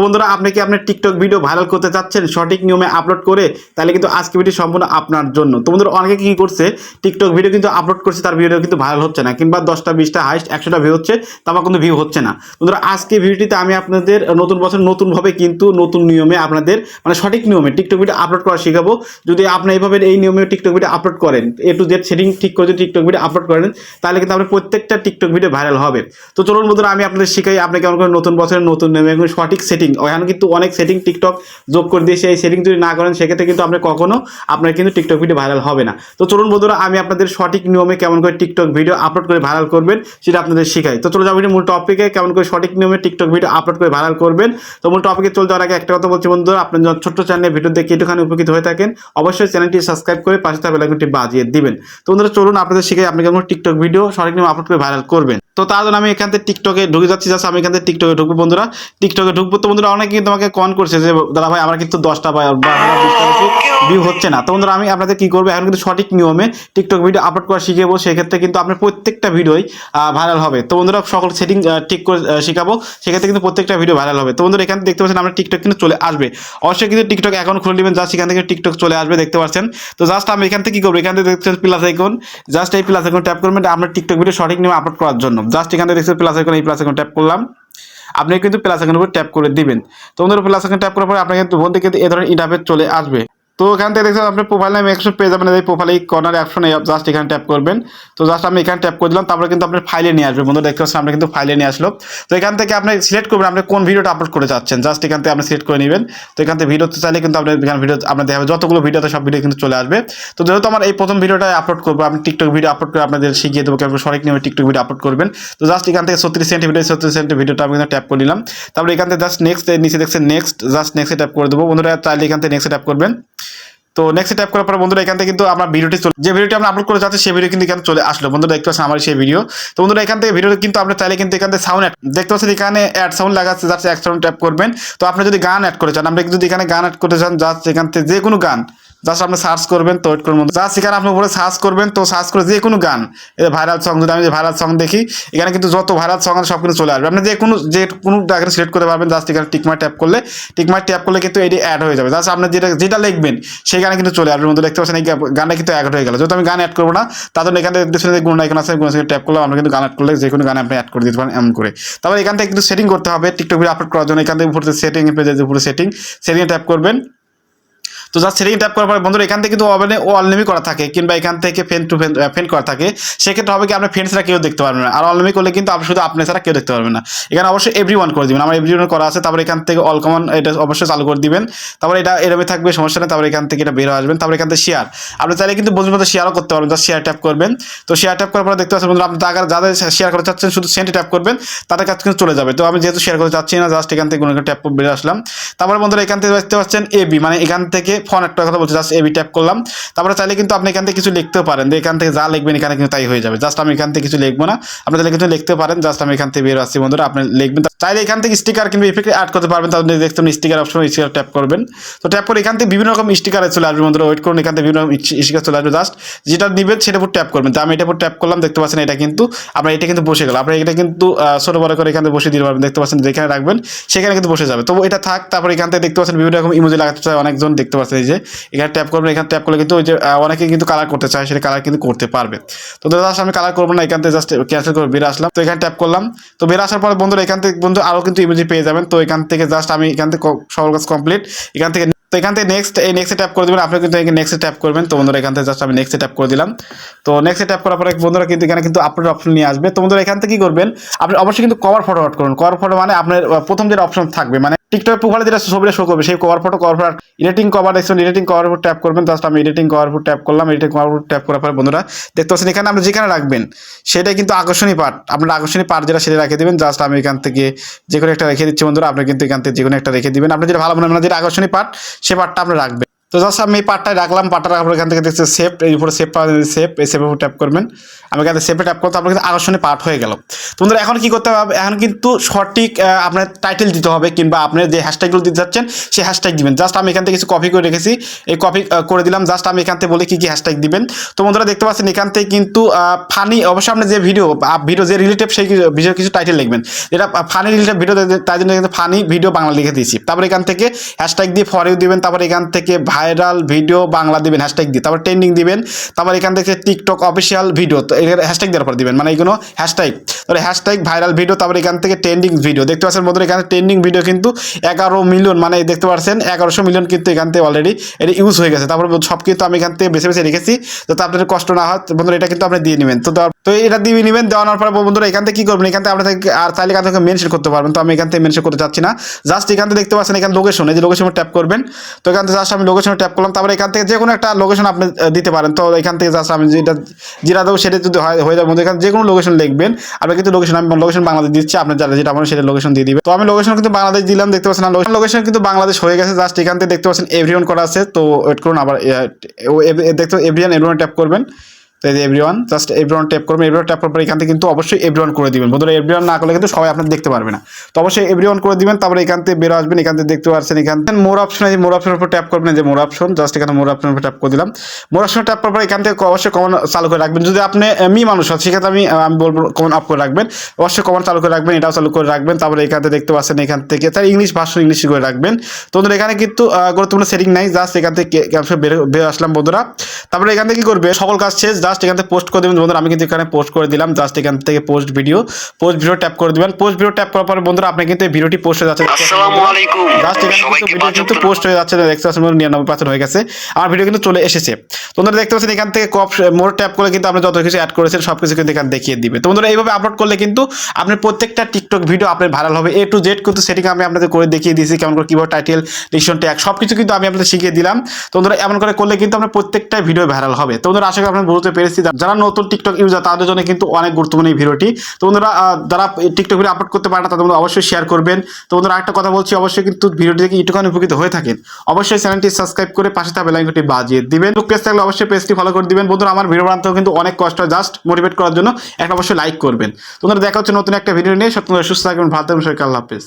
বন্ধুরা, আপনি কি আপনার টিকটক ভিডিও ভাইরাল করতে চাচ্ছেন, সঠিক নিয়মে আপলোড করে, তাহলে কিন্তু আজকে ভিডিও সম্পূর্ণ আপনার জন্য। তো বন্ধুরা, অনেকে কি করছে টিকটক ভিডিও কিন্তু আপলোড করছে, তার ভিডিও কিন্তু ভাইরাল হচ্ছে না, কিংবা দশটা, বিশটা হাইস্ট একশোটা ভিউ হচ্ছে তারপর কিন্তু ভিউ হচ্ছে না। বন্ধুরা, আজকে ভিডিওটিতে আমি আপনাদের নতুন বছর নতুনভাবে কিন্তু নতুন নিয়মে আপনাদের মানে সঠিক নিয়মে টিকটক ভিডিও আপলোড করা শেখাবো। যদি আপনি এইভাবে এই নিয়মে টিকটক ভিডিও আপলোড করেন এ টু জেড সেটিং ঠিক করে যদি টিকটক ভিডিও আপলোড করেন, তাহলে কিন্তু আপনার প্রত্যেকটা টিকটক ভিডিও ভাইরাল হবে। তো চলুন বন্ধুরা, আমি আপনাদের শিখাই আপনাকে কেমন করে নতুন বছরের নতুন নিয়মে সঠিক সেটিং ওখানে কিন্তু অনেক সেটিং টিকটক যোগ করে দিয়েছে সেই সেটিং যদি না করেন, সেক্ষেত্রে কিন্তু আপনি কখনো আপনার কিন্তু টিকটক ভিডিও ভাইরাল হবে না। তো চলুন বন্ধুরা, আমি আপনাদের সঠিক নিয়মে কেমন করে টিকটক ভিডিও আপলোড করে ভাইরাল করবেন সেটা আপনাদের শিখাই। তো চলে যাব মূল টপিকে কেমন করে সঠিক নিয়মে টিকটক ভিডিও আপলোড করে ভাইরাল করবেন। তো মূল টপিকে চলে যাওয়ার আগে একটা কথা বলছি বন্ধুরা আপনার যখন ছোট্ট চ্যানেলে ভিডিও দেখে একটুখানি উপকৃত হয়ে থাকেন, অবশ্যই চ্যানেলটি সাবস্ক্রাইব করে পাশে থাকা বেলাইকনটি বাজিয়ে দিবেন। তো বন্ধুরা, চলুন আপনাদের শিখাই আপনি কেমন টিকটক ভিডিও সঠিক নিয়মে আপলোড করে ভাইরাল করবেন। তো তার জন্য আমি এখান থেকে টিকটকে ঢুকে যাচ্ছি। জাস্ট আমি এখান থেকে টিকটকে ঢুকবো বন্ধুরা। টিকটকে ঢুকবো তো বন্ধুরা অনেকে কিন্তু আমাকে কন করছে যে দাদা ভাই আমার কিন্তু দশটা বা ভিউ হচ্ছে না। তো বন্ধুরা আমি আপনাদের কি করব? এখন কিন্তু সঠিক নিয়মে টিকটক ভিডিও আপলোড করা শিখাবো। সেক্ষেত্রে কিন্তু আপনার প্রত্যেকটা ভিডিওই ভাইরাল হবে। তো বন্ধুরা সকল সেটিং ঠিক করে শিখাবো। সেক্ষেত্রে কিন্তু প্রত্যেকটা ভিডিও ভাইরাল হবে। তো বন্ধুরা এখানে দেখতে পাচ্ছেন আমরা টিকটক কিন্তু চলে আসবে। অবশ্যই কিন্তু টিকটক অ্যাকাউন্ট খুলে নেবেন। যা সেখান থেকে টিকটক চলে আসবে দেখতে পাচ্ছেন। তো জাস্ট আমি এখান থেকে কি করব? এখান থেকে দেখছেন প্লাস আইকন জাস্ট এই প্লাস আইকন ট্যাপ করবেন আমরা টিকটক ভিডিও সঠিক নিয়মে আপলোড করার জন্য। জাস্ট এখানে দেখছেন প্লাস আইকন এই প্লাস আইকন ট্যাপ করলাম। আপনি কিন্তু প্লাস আইকনের উপর ট্যাপ করে দিবেন। তো বন্ধুরা প্লাস আইকন ট্যাপ করার পরে আপনার কিন্তু বন্ধু কিন্তু এ ধরনের ইন্টারভেট চলে আসবে। তো এখান থেকে দেখছেন আপনি প্রোফাইল নামে একশো পেয়ে যাবেন এই প্রোফাইল এই কর্নার অপশনে জাস্ট এখানে ট্যাপ করবেন। তো জাস্ট আমি এখানে ট্যাপ করে দিলাম, তারপরে কিন্তু আপনার ফাইলে নিয়ে আসবে। বন্ধু দেখতে পাচ্ছেন, আমরা কিন্তু ফাইলে নিয়ে আসলো। তো এখান থেকে আপনি সিলেক্ট করবেন, আপনি কোন ভিডিওটা আপলোড করে যাচ্ছেন। জাস্ট এখান থেকে আপনি সিলেক্ট করে নেবেন। তো এখান থেকে ভিডিওতে চাইলে কিন্তু আপনার এখানে ভিডিও আপনার দেখাবে যতগুলো ভিডিওতে সব ভিডিও কিন্তু চলে আসবে। তো যেহেতু আমার এই প্রথম ভিডিওটা আপলোড করব আপনি টিকটক ভিডিও আপলোড করে আপনাদের শিখিয়ে দেবো কেমন সঠিক নিয়মে টিকটক ভিডিও আপলোড করবেন। তো জাস্ট এখান থেকে ছত্রিশ সেন্টি ভিডিও ছত্রিশ সেন্টি ভিডিওটা আমি ট্যাপ করে নিলাম। তারপরে এখান থেকে জাস্ট নেক্সট নিচে দেখছেন নেক্সট জাস্ট নেক্সটে ট্যাপ করে দেবো। বন্ধুরা, চাইলে এখান থেকে নেক্সটে ট্যাপ করবেন। তো নেক্সট ট্যাপ করার পর বন্ধুরা এখান থেকে কিন্তু আমরা ভিডিওটি চলে যে ভিডিওটি আমরা আপলোড করে যাচ্ছি, সেই ভিডিও কিন্তু এখানে চলে আসলো। বন্ধুরা দেখতে পাচ্ছেন আমার সেই ভিডিও তো বন্ধুরা এখান থেকে ভিডিও কিন্তু আপনি চাইলে কিন্তু এখান থেকে সাউন্ড দেখতে পাচ্ছেন এখানে অ্যাড সাউন্ড লাগাচ্ছে যাচ্ছে এক সাউন্ড ট্যাপ করবেন। তো আপনি যদি গান অ্যাড করে চান, আপনি যদি এখানে গান অ্যাড করতে চান যাচ্ছে এখান থেকে যে কোনো গান জাস্ট আপনি সার্চ করবেন, তো ওয়েট করুন জাস্ট এখানে আপনি উপরে সার্চ করবেন, তো সার্চ করে যে কোনো গান ভাইরাল সং যদি আমি যে ভাইরাল সং দেখি, এখানে কিন্তু যত ভাইরাল সং সব কিন্তু চলে আসবে। আপনি যে কোনো যে কোনো এখানে সিলেক্ট করতে পারবেন জাস্ট এখানে টিকমার ট্যাপ করলে টিকমার ট্যাপ করলে কিন্তু এটি অ্যাড হয়ে যাবে। জাস্ট আপনি যেটা যেটা লিখবেন, সেই গানে কিন্তু চলে আসবে। বন্ধু, দেখতে পাচ্ছেন এই গানটা কিন্তু অ্যাড হয়ে গেল। যেহেতু আমি গান অ্যাড করব না, তার জন্য এখানে যে গুণ আইকন আছে, গুণ ট্যাপ করলে আমরা কিন্তু গান অ্যাড করলে যে কোনো গানে আপনি অ্যাড করে দিতে পারেন এমন করে। তারপর এখান থেকে কিন্তু সেটিং করতে হবে টিকটক ভিডিও আপলোড করার জন্য এখান থেকে উপরে সেটিং পেজে উপরে সেটিং সেটিংয়ে ট্যাপ করবেন। তো জাস্ট সেটিং ট্যাপ করার পরে বন্ধুরা, এখান থেকে কিন্তু অবনে অনলিমি করা থাকে, কিংবা এখান থেকে ফেন টু ফেন ফেন করা থাকে। সেক্ষেত্রে হবে কি, আপনার ফ্রেন্ডসরা কেউ দেখতে পারবে না। আর অনলিমি করলে কিন্তু আপনি শুধু আপনি ছাড়া কেউ দেখতে পারবে না। এখানে অবশ্যই এভরি ওয়ান করে দিবেন। আমার এভরি ওয়ান করা আছে, তারপর এখান থেকে অল কমন এটা অবশ্যই চালু করে দিবেন। তারপরে এটা এরমই থাকবে, সমস্যা নেই। তারপর এখান থেকে এটা বের আসবেন। তারপর এখান থেকে শেয়ার আপনি চাইলে কিন্তু বন্ধুর মধ্যে শেয়ারও করতে পারবেন। জাস্ট শেয়ার ট্যাপ করবেন। তো শেয়ার ট্যাপ করার পরে দেখতে পাচ্ছেন বন্ধুরা, আপনি যারা যাদের শেয়ার করতে চাচ্ছেন, শুধু সেন্টে ট্যাপ করবেন, তাদের কাছে কিন্তু চলে যাবে। তো আমি যেহেতু শেয়ার করতে চাচ্ছি না জাস্ট এখান থেকে কোনো একটা ট্যাপ বেরিয়ে আসলাম। তারপরে বন্ধুরা, এখান থেকে দেখতে পাচ্ছেন এবি মানে এখান থেকে ফোন একটা কথা বলছি জাস্ট এবি ট্যাপ করলাম। তারপরে চাইলে কিন্তু আপনি এখান থেকে কিছু লিখতেও পারেন। এখান থেকে যা লিখবেন, এখানে কিন্তু তাই হয়ে যাবে। জাস্ট আমি এখান থেকে কিছু লিখব না। আপনি তাহলে কিন্তু লিখতে পারেন। জাস্ট আমি এখান থেকে বের আসছি, বন্ধুরা। আপনি লিখবেন। চাইলে এখান থেকে স্টিকার কিংবা ইফেক্ট অ্যাড করতে পারবেন। তাহলে দেখতে স্টিকার অপশন স্টিকার ট্যাপ করবেন। তো ট্যাপ করে এখান থেকে বিভিন্ন রকম স্টিকার চলে আসবে, বন্ধুরা। ওয়েট করুন, এখান থেকে বিভিন্ন রকম স্টিকার চলে আসবে। জাস্ট যেটা নিবেন, সেটা উপর ট্যাপ করবেন। তো আমি এটা উপর ট্যাপ করলাম, দেখতে পাচ্ছেন এটা কিন্তু, আপনার এটা কিন্তু বসে গেল। আপনার এটা কিন্তু ছোট বড় করে এখান বসে দিতে পারবেন। দেখতে পাচ্ছেন, যেখানে রাখবেন, সেখানে কিন্তু বসে যাবে। তো এটা থাক, তারপরে এখান থেকে দেখতে পাচ্ছেন বিভিন্ন রকম ইমোজি লাগাতে চায় অনেকজন, দেখতে পাচ্ছেন। এই যে, এখানে ট্যাপ করবেন, এখানে ট্যাপ করলে কিন্তু ওই যে অনেকে কিন্তু কালার করতে চায়, সেটা কালার কিন্তু করতে পারবে। তো জাস্ট আমি কালার করব না, এখান থেকে জাস্ট ক্যান্সেল করে বেরিয়ে আসলাম। তো এখানে ট্যাপ করলাম। তো বেরিয়ে আসার পরে বন্ধুরা, এখান থেকে বন্ধু আরও কিন্তু ইমেজি পেয়ে যাবেন। তো এখান থেকে জাস্ট আমি এখান থেকে সবার কাজ কমপ্লিট এখান থেকে তো এখান থেকে নেক্সট এই নেক্সটে ট্যাপ করে দেবেন। আপনি কিন্তু নেক্সটে ট্যাপ করবেন। তো বন্ধুরা, এখান থেকে জাস্ট আমি নেক্সটে ট্যাপ করে দিলাম। তো নেক্সটে ট্যাপ করার পরে বন্ধুরা কিন্তু এখানে কিন্তু আপলোড অপশন নিয়ে আসবে। তো বন্ধুরা, এখান থেকে কি করবেন? আপনি অবশ্যই কিন্তু কভার ফটো অ্যাড করুন। কভার ফটো মানে আপনার প্রথম যেটা অপশন থাকবে মানে টিকটক প্রোফাইলে যেটা ছবিটা শো করবে, সেই cover photo cover photo editing cover দেখছেন এডিটিং কভার উপর ট্যাপ করবেন। জাস্ট আমি এডিটিং কভার উপর ট্যাপ করলাম। এডিটিং কভার উপর ট্যাপ করার পরে বন্ধুরা দেখতে পাচ্ছেন এখানে আপনি যেখানে রাখবেন, সেটাই কিন্তু আকর্ষণীয় পার্ট আপনার আকর্ষণীয় পার্ট যেটা, সেটা রেখে দেবেন। জাস্ট আমি এখান থেকে যে কোনো একটা রেখে দিচ্ছি বন্ধুরা। আপনি কিন্তু এখান থেকে যে কোনো একটা রেখে দিবেন। আপনি যেটা ভালো মনে হয় যেটা আকর্ষণীয় পার্ট সে পার্টটা আপনি রাখবেন। তো জাস্ট আমি এই পার্টটাই রাখলাম পার্টটা রাখার এখান থেকে দেখছি সেভ এই উপরে সেভ সেভ এই সেভের উপর ট্যাপ করবেন। আমি এখান সেভে ট্যাপ করতে আপনার কিন্তু আকর্ষণীয় পার্ট হয়ে গেল। তোমাদের এখন কি করতে হবে? এখন কিন্তু সঠিক আপনার টাইটেল দিতে হবে কিংবা আপনি যে হ্যাশট্যাগুলো দিতে যাচ্ছেন, সেই হ্যাশট্যাগ দিবেন। জাস্ট আমি এখান থেকে কিছু কপি করে রেখেছি। এই কপি করে দিলাম। জাস্ট আমি এখান থেকে বলি কী কী হ্যাশট্যাগ দিবেন। তো বন্ধুরা, দেখতে পাচ্ছেন এখান থেকে কিন্তু ফানি অবশ্যই আপনি যে ভিডিও ভিডিও যে রিলেটিভ সেই ভিডিও কিছু টাইটেল লিখবেন। যেটা ফানি রিলেটিভ ভিডিও তাই জন্য কিন্তু ফানি ভিডিও বাংলা লিখে দিয়েছি। তারপর এখান থেকে হ্যাশট্যাগ দিয়ে ফর ইউ দিবেন। তারপর এখান থেকে ভাইরাল ভিডিও বাংলা দিবেন হ্যাশট্যাগ দিয়ে। তারপর ট্রেন্ডিং দিবেন, তারপর এখান থেকে টিকটক অফিসিয়াল ভিডিও তো হ্যাশট্যাগ দেওয়ার পর দিবেন মানে এইগুলো হ্যাশট্যাগ তারপরে হ্যাশট্যাগ ভাইরাল ভিডিও তারপর এখান থেকে ট্রেন্ডিং ভিডিও দেখতে পাচ্ছেন বন্ধুরা এখানে ট্রেন্ডিং ভিডিও কিন্তু এগারো মিলিয়ন মানে দেখতে পাচ্ছেন এগারোশো মিলিয়ন কিন্তু এখান থেকে অলরেডি এটা ইউজ হয়ে গেছে তারপর সব কিন্তু আমি এখান থেকে বেছে বেছে রেখেছি যাতে আপনাদের কষ্ট না হয় বন্ধুরা এটা কিন্তু আপনি দিয়ে নেবেন তো তো এটা দিয়ে নেবেন দেওয়ানোর পর বন্ধুরা এখান থেকে কি করবেন এখান থেকে আপনাদের আর চাইলে এখান থেকে মেনশন করতে পারবেন তো আমি এখান থেকে মেনশন করতে চাচ্ছি না জাস্ট এখান থেকে দেখতে পাচ্ছেন এখানে লোকেশন এই যে লোকেশনে ট্যাপ করবেন তো এখান থেকে জাস্ট আমি লোকেশনে ট্যাপ করলাম তারপরে এখান থেকে যে কোনো একটা লোকেশন আপনি দিতে পারেন তো এখান থেকে জাস্ট আমি যেটা যেটা দেবো সেটা যদি হয় হয়ে যাবে বন্ধু এখানে যে কোনো লোকেশন লিখবেন আপনি কিন্তু লোকেশন আমি লোকেশন বাংলাদেশ দিচ্ছি, আপনার যারা যেটা আমার সেটা লোকেশন দিয়ে দিবে। তো আমি লোকেশন কিন্তু বাংলাদেশ দিলাম, দেখতে পাচ্ছেন না লোকেশন কিন্তু বাংলাদেশ হয়ে গেছে জাস্ট এখান থেকে দেখতে পাচ্ছেন এভরিওয়ান করা আছে, তো ওয়েট করুন আবার দেখতে এভরিওয়ান এভরিওয়ান ট্যাপ করবেন। তো এভরিওয়ান জাস্ট এভরিওয়ান ট্যাপ করবেন এভরিওয়ান ট্যাপ করার পর এখান থেকে কিন্তু অবশ্যই এভরিওয়ান করে দিবেন। বন্ধুরা এভরিওয়ান না করলে কিন্তু সবাই আপনার দেখতে পারবে না। তো অবশ্যই এভরিওয়ান করে দিবেন, তারপরে এখান থেকে বেরো আসবেন, এখান থেকে দেখতে পাচ্ছেন এখান থেকে। মোর অপশন আছে মোর অপশনের উপর ট্যাপ করবেন যে মোর অপশন জাস্ট এখানে মোর অপশনের উপর ট্যাপ করে দিলাম। মোর অপশন ট্যাপ করার পর এখান থেকে অবশ্যই কমন চালু করে রাখবেন। যদি আপনি মি মানুষ হয় সেক্ষেত্রে আমি আমি বলব কমন অফ করে রাখবেন। অবশ্যই কমন চালু করে রাখবেন, এটাও চালু করে রাখবেন। তারপরে এখান থেকে দেখতে পাচ্ছেন এখান থেকে, তার ইংলিশ ভাষণ ইংলিশ করে রাখবেন। তো বন্ধুরা, এখানে কিন্তু গুরুত্বপূর্ণ সেটিং নাই জাস্ট এখান থেকে বের আসলাম বন্ধুরা। তারপরে এখান থেকে কি করবে? সকল কাজ শেষ জাস্ট এখান থেকে পোস্ট করে দেবেন। বন্ধুরা আমি কিন্তু এখানে পোস্ট করে দিলাম। জাস্ট এখান থেকে post video post video tap করে দিবেন। পোস্ট ভিডিও ট্যাপ করার পরে বন্ধুরা আপনি কিন্তু এই ভিডিওটি পোস্ট হয়ে যাচ্ছে। আসসালামু আলাইকুম। জাস্ট এখানে কিন্তু ভিডিও কিন্তু পোস্ট হয়ে যাচ্ছে। দেখতে পাচ্ছেন নিরানব্বই পার্সেন্ট হয়ে গেছে। আমার ভিডিও কিন্তু চলে এসেছে। তো বন্ধুরা দেখতে পাচ্ছেন এখান থেকে কপ মোর ট্যাপ করে কিন্তু আপনি যত কিছু অ্যাড করেছেন সব কিছু কিন্তু এখানে দেখিয়ে দিবে। তো বন্ধুরা এইভাবে আপলোড করলে কিন্তু আপনার প্রত্যেকটা টিকটক ভিডিও আপনার ভাইরাল হবে। এ টু জেড কিন্তু সেটিং আমি আপনাদের করে দেখিয়ে দিয়েছি কেমন করে কীভাবে টাইটেল ডিসিশন ট্যাগ সব কিছু কিন্তু আমি আপনাদের শিখিয়ে দিলাম। তো বন্ধুরা এমন করে করলে কিন্তু আপনার প্রত্যেকটা ভিডিও ভাইরাল হবে। তো বন্ধুরা আশা করি আপনার বুঝতে পেরেছি। যারা নতুন টিকটক ইউজার তাদের জন্য কিন্তু অনেক গুরুত্বপূর্ণ এই ভিডিওটি। তো বন্ধুরা যারা টিকটক ভিডিও আপলোড করতে পারে না, তাদের অবশ্যই শেয়ার করবেন। তো বন্ধুরা একটা কথা বলছি, অবশ্যই কিন্তু ভিডিওটি দেখে একটুখানি উপকৃত হয়ে থাকেন। অবশ্যই চ্যানেলটি সাবস্ক্রাইব করে পাশে থাকা বেলাইকনটি বাজিয়ে দিবেন। পেজ থাকলে অবশ্যই পেজটি ফলো করে দিবেন। বন্ধুরা, আমার ভিডিও বানাতেও কিন্তু অনেক কষ্ট জাস্ট মোটিভেট করার জন্য একটা অবশ্যই লাইক করবেন। তোমরা দেখা হচ্ছে নতুন একটা ভিডিও নিয়ে। সব সুস্থ থাকবেন, ভালো থাকবেন, সবাইকে আল্লাহ হাফেজ।